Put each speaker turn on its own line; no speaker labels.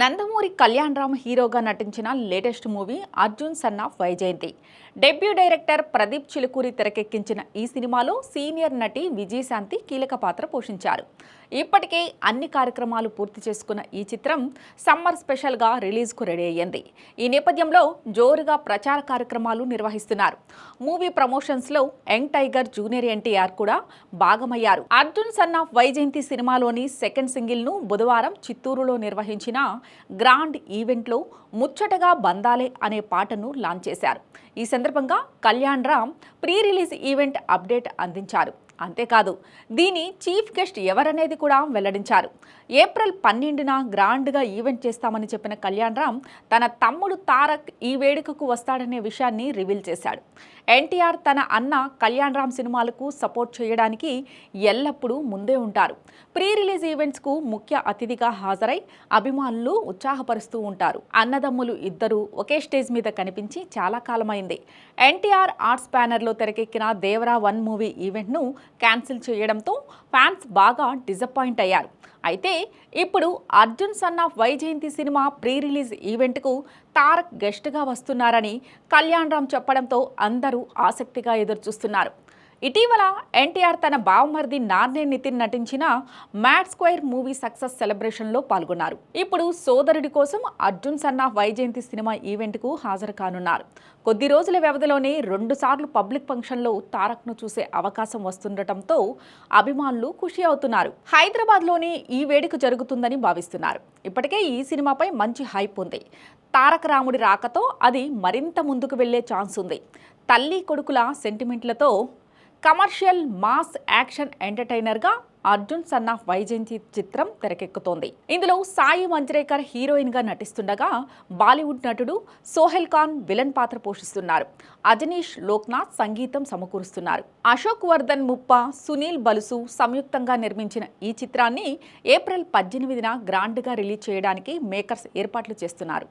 నందమూరి కళ్యాణ్ రామ్ హీరోగా నటించిన latest movie Arjun son of Vyjayanthi. Debut director Pradeep Chilukuri తెరకెక్కించిన ఈ సినిమాలో సీనియర్ నటి విజయశాంతి కీలక పాత్ర పోషించారు. ఇప్పటికే అన్ని కార్యక్రమాలు పూర్తి చేసుకున్న ఈ చిత్రం సమ్మర్ స్పెషల్గా రిలీజ్కు రెడీ అయ్యింది. ఈ నేపథ్యంలో జోరుగా ప్రచార కార్యక్రమాలు నిర్వహిస్తున్నారు. మూవీ ప్రమోషన్స్లో యంగ్ టైగర్ జూనియర్ ఎన్టీఆర్ కూడా భాగమయ్యారు. అర్జున్ సన్ ఆఫ్ వైజయంతి సినిమాలోని సెకండ్ సింగిల్ను బుధవారం చిత్తూరులో నిర్వహించిన గ్రాండ్ ఈవెంట్లో ముచ్చటగా బందాలే అనే పాటను లాంచ్ చేశారు. ఈ సందర్భంగా Kalyan Ram pre release event update అందించారు. అంతేకాదు దీని చీఫ్ గెస్ట్ ఎవరనేది కూడా వెల్లడించారు. ఏప్రిల్ పన్నెండున గ్రాండ్గా ఈవెంట్ చేస్తామని చెప్పిన కళ్యాణ్ రామ్ తన తమ్ముడు తారక్ ఈ వేడుకకు వస్తాడనే విషయాన్ని రివీల్ చేశాడు. ఎన్టీఆర్ తన అన్న కళ్యాణ్ రామ్ సినిమాలకు సపోర్ట్ చేయడానికి ఎల్లప్పుడూ ముందే ఉంటారు. ప్రీ రిలీజ్ ఈవెంట్స్కు ముఖ్య అతిథిగా హాజరై అభిమానులు ఉత్సాహపరుస్తూ ఉంటారు. అన్నదమ్ములు ఇద్దరూ ఒకే స్టేజ్ మీద కనిపించి చాలా కాలమైంది. ఎన్టీఆర్ ఆర్ట్స్ బ్యానర్లో తెరకెక్కిన దేవరా వన్ మూవీ ఈవెంట్ను క్యాన్సిల్ చేయడంతో ఫ్యాన్స్ బాగా డిసప్పాయింట్ అయ్యారు. అయితే ఇప్పుడు Arjun son of Vyjayanthi cinema pre release ఈవెంట్కు Tarak గెస్ట్గా వస్తున్నారని కళ్యాణ్ రామ్ చెప్పడంతో అందరూ ఆసక్తిగా ఎదురుచూస్తున్నారు. ఇటీవల ఎన్టీఆర్ తన బావమర్ది నార్నే నితిన్ నటించిన మ్యాడ్ స్క్వైర్ మూవీ సక్సెస్ సెలబ్రేషన్లో పాల్గొన్నారు. ఇప్పుడు సోదరుడి కోసం అర్జున్ సన్నా వైజయంతి సినిమా ఈవెంట్కు హాజరు కానున్నారు. కొద్ది రోజుల వ్యవధిలోనే రెండుసార్లు పబ్లిక్ ఫంక్షన్లో తారక్ను చూసే అవకాశం వస్తుండటంతో అభిమానులు ఖుషి అవుతున్నారు. హైదరాబాద్లోనే ఈ వేడుక జరుగుతుందని భావిస్తున్నారు. ఇప్పటికే ఈ సినిమాపై మంచి హైప్ ఉంది. తారక రాముడి రాకతో అది మరింత ముందుకు వెళ్ళే ఛాన్స్ ఉంది. తల్లి కొడుకుల సెంటిమెంట్లతో కమర్షియల్ మాస్ యాక్షన్ ఎంటర్టైనర్గా అర్జున్ సన్ ఆఫ్ వైజయంతి చిత్రం తెరకెక్కుతోంది. ఇందులో సాయి మంజ్రేకర్ హీరోయిన్గా నటిస్తుండగా బాలీవుడ్ నటుడు సోహెల్ ఖాన్ విలన్ పాత్ర పోషిస్తున్నారు. అజనీష్ లోక్నాథ్ సంగీతం సమకూరుస్తున్నారు. అశోక్ వర్ధన్ ముప్ప సునీల్ బలుసు సంయుక్తంగా నిర్మించిన ఈ చిత్రాన్ని ఏప్రిల్ పద్దెనిమిదిన గ్రాండ్గా రిలీజ్ చేయడానికి మేకర్స్ ఏర్పాట్లు చేస్తున్నారు.